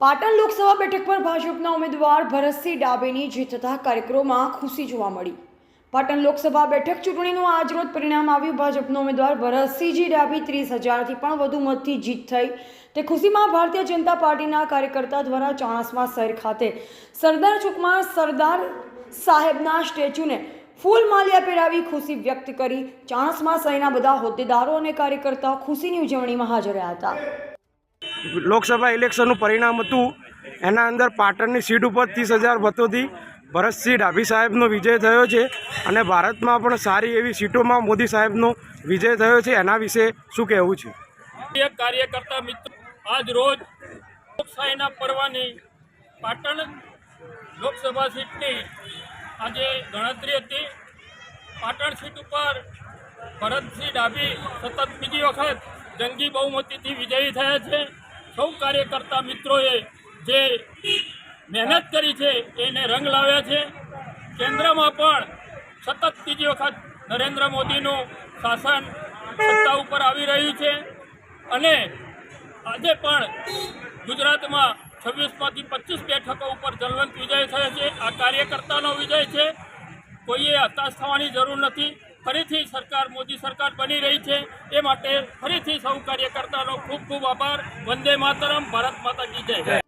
પાટણ લોકસભા બેઠક પર ભાજપના ઉમેદવાર ભરતસિંહ ડાબેની જીત થતા કાર્યક્રમમાં ખુશી જોવા મળી. પાટણ લોકસભા બેઠક ચૂંટણીનું આજરોજ પરિણામ આવ્યું. ભાજપનો ઉમેદવાર ભરતસિંહજી ડાબી ત્રીસ હજારથી પણ વધુ મતથી જીત થઈ. તે ખુશીમાં ભારતીય જનતા પાર્ટીના કાર્યકર્તા દ્વારા ચાણસ્મા શહેર ખાતે સરદાર ચોકમાં સરદાર સાહેબના સ્ટેચ્યુને ફૂલ માલ્યા પહેરાવી ખુશી વ્યક્ત કરી. ચાણસ્મા શહેરના બધા હોદ્દેદારો અને કાર્યકર્તાઓ ખુશીની ઉજવણીમાં હાજર રહ્યા હતા. લોકસભા ઇલેક્શનનું પરિણામ હતું. એના અંદર પાટણની સીટ ઉપર ત્રીસ હજાર મતોથી ભરતસિંહ ડાભી સાહેબનો વિજય થયો છે અને ભારતમાં પણ સારી એવી સીટોમાં મોદી સાહેબનો વિજય થયો છે. એના વિશે શું કહેવું છે? એક કાર્યકર્તા મિત્રો, આજ રોજ લોકશાહીના પર્વની પાટણ લોકસભા સીટની આજે ગણતરી હતી. પાટણ સીટ ઉપર ભરતસિંહ ડાભી સતત બીજી વખત જંગી બહુમતીથી વિજયી થયા છે. સૌ કાર્યકર્તા મિત્રોએ જે મહેનત કરી છે, એને રંગ લાવ્યા છે. કેન્દ્રમાં પણ સતત ત્રીજી વખત નરેન્દ્ર મોદીનું શાસન સત્તા ઉપર આવી રહ્યું છે અને આજે પણ ગુજરાતમાં છવ્વીસમાંથી પચીસ બેઠકો ઉપર જલવંત વિજય થયો છે. આ કાર્યકર્તાનો વિજય છે. કોઈએ હતાશ થવાની જરૂર નથી. ફરીથી સરકાર, મોદી સરકાર બની રહી છે. એ માટે ફરીથી સૌ કાર્યકર્તાનો ખૂબ ખૂબ આભાર. વંદે માતરમ ભારત માતા કી જય.